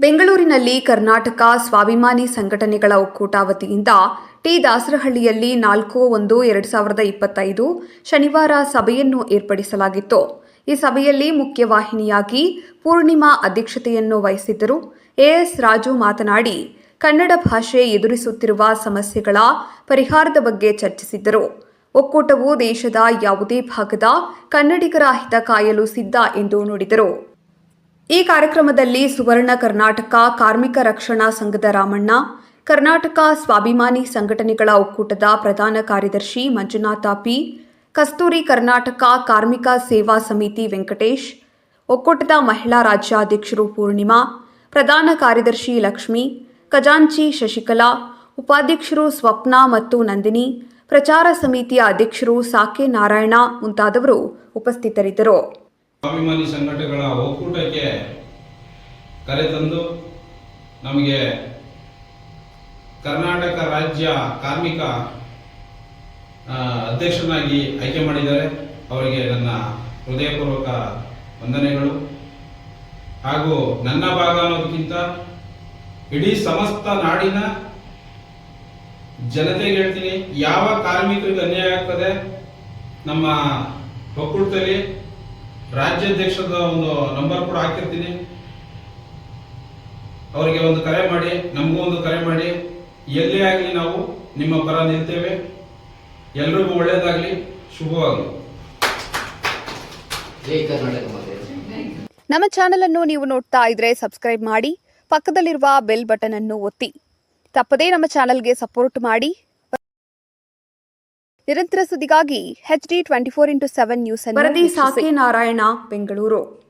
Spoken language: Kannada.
ಬೆಂಗಳೂರಿನಲ್ಲಿ ಕರ್ನಾಟಕ ಸ್ವಾಭಿಮಾನಿ ಸಂಘಟನೆಗಳ ಒಕ್ಕೂಟ ವತಿಯಿಂದ ಟಿ ದಾಸರಹಳ್ಳಿಯಲ್ಲಿ ನಾಲ್ಕು ಒಂದು ಎರಡು ಸಾವಿರದ ಇಪ್ಪತ್ತೈದು ಶನಿವಾರ ಸಭೆಯನ್ನು ಏರ್ಪಡಿಸಲಾಗಿತ್ತು. ಈ ಸಭೆಯಲ್ಲಿ ಮುಖ್ಯವಾಹಿನಿಯಾಗಿ ಪೂರ್ಣಿಮಾ ಅಧ್ಯಕ್ಷತೆಯನ್ನು ವಹಿಸಿದ್ದರು. ಎಎಸ್ ರಾಜು ಮಾತನಾಡಿ, ಕನ್ನಡ ಭಾಷೆ ಎದುರಿಸುತ್ತಿರುವ ಸಮಸ್ಯೆಗಳ ಪರಿಹಾರದ ಬಗ್ಗೆ ಚರ್ಚಿಸಿದ್ದರು. ಒಕ್ಕೂಟವು ದೇಶದ ಯಾವುದೇ ಭಾಗದ ಕನ್ನಡಿಗರ ಹಿತ ಕಾಯಲು ಸಿದ್ಧ ಎಂದು ನುಡಿದರು. ಈ ಕಾರ್ಯಕ್ರಮದಲ್ಲಿ ಸುವರ್ಣ ಕರ್ನಾಟಕ ಕಾರ್ಮಿಕ ರಕ್ಷಣಾ ಸಂಘದ ರಾಮಣ್ಣ, ಕರ್ನಾಟಕ ಸ್ವಾಭಿಮಾನಿ ಸಂಘಟನೆಗಳ ಒಕ್ಕೂಟದ ಪ್ರಧಾನ ಕಾರ್ಯದರ್ಶಿ ಮಂಜುನಾಥ ಪಿ, ಕಸ್ತೂರಿ ಕರ್ನಾಟಕ ಕಾರ್ಮಿಕ ಸೇವಾ ಸಮಿತಿ ವೆಂಕಟೇಶ್, ಒಕ್ಕೂಟದ ಮಹಿಳಾ ರಾಜ್ಯಾಧ್ಯಕ್ಷರು ಪೂರ್ಣಿಮಾ, ಪ್ರಧಾನ ಕಾರ್ಯದರ್ಶಿ ಲಕ್ಷ್ಮಿ, ಖಜಾಂಚಿ ಶಶಿಕಲಾ, ಉಪಾಧ್ಯಕ್ಷರು ಸ್ವಪ್ನ ಮತ್ತು ನಂದಿನಿ, ಪ್ರಚಾರ ಸಮಿತಿಯ ಅಧ್ಯಕ್ಷರು ಸಾಕೆ ನಾರಾಯಣ ಮುಂತಾದವರು ಉಪಸ್ಥಿತರಿದ್ದರು. ಸ್ವಾಭಿಮಾನಿ ಸಂಘಟನೆಗಳ ಒಕ್ಕೂಟಕ್ಕೆ ಕರೆತಂದು ನಮಗೆ ಕರ್ನಾಟಕ ರಾಜ್ಯ ಕಾರ್ಮಿಕ ಅಧ್ಯಕ್ಷನಾಗಿ ಆಯ್ಕೆ ಮಾಡಿದ್ದಾರೆ. ಅವರಿಗೆ ನನ್ನ ಹೃದಯಪೂರ್ವಕ ವಂದನೆಗಳು. ಹಾಗೂ ನನ್ನ ಭಾಗ ಅನ್ನೋದಕ್ಕಿಂತ ಇಡೀ ಸಮಸ್ತ ನಾಡಿನ ಜನತೆಗೆ ಹೇಳ್ತೀನಿ, ಯಾವ ಕಾರ್ಮಿಕರಿಗೆ ಅನ್ಯಾಯ ಆಗ್ತದೆ ನಮ್ಮ ಒಕ್ಕೂಟದಲ್ಲಿ ರಾಜ್ಯಾಧ್ಯಕ್ಷದ ಒಂದು ನಂಬರ್ ಕೂಡ ಹಾಕಿರ್ತೀನಿ. ಅವರಿಗೆ ಒಂದು ಕರೆ ಮಾಡಿ ನಮಗೂ ಒಂದು ಕರೆ ಮಾಡಿ. ಎಲ್ಲೇ ಆಗಲಿ ನಾವು ನಿಮ್ಮ ಪರ ನಿಲ್ತೇವೆ. ಎಲ್ರಿಗೂ ಒಳ್ಳೇದಾಗಲಿ. ಶುಭವಾಗಲಿ. ನಮ್ಮ ಚಾನೆಲ್ ಅನ್ನು ನೀವು ನೋಡ್ತಾ ಇದ್ರೆ ಸಬ್ಸ್ಕ್ರೈಬ್ ಮಾಡಿ ಪಕ್ಕದಲ್ಲಿರುವ ಬೆಲ್ ಬಟನ್ ಅನ್ನು ಒತ್ತಿ. ತಪ್ಪದೇ ನಮ್ಮ ಚಾನೆಲ್ಗೆ ಸಪೋರ್ಟ್ ಮಾಡಿ. ನಿರಂತರ ಸುದ್ದಿಗಾಗಿ H D twenty four into seven news ವರದಿ ಸಾಕೆ ನಾರಾಯಣ ಬೆಂಗಳೂರು.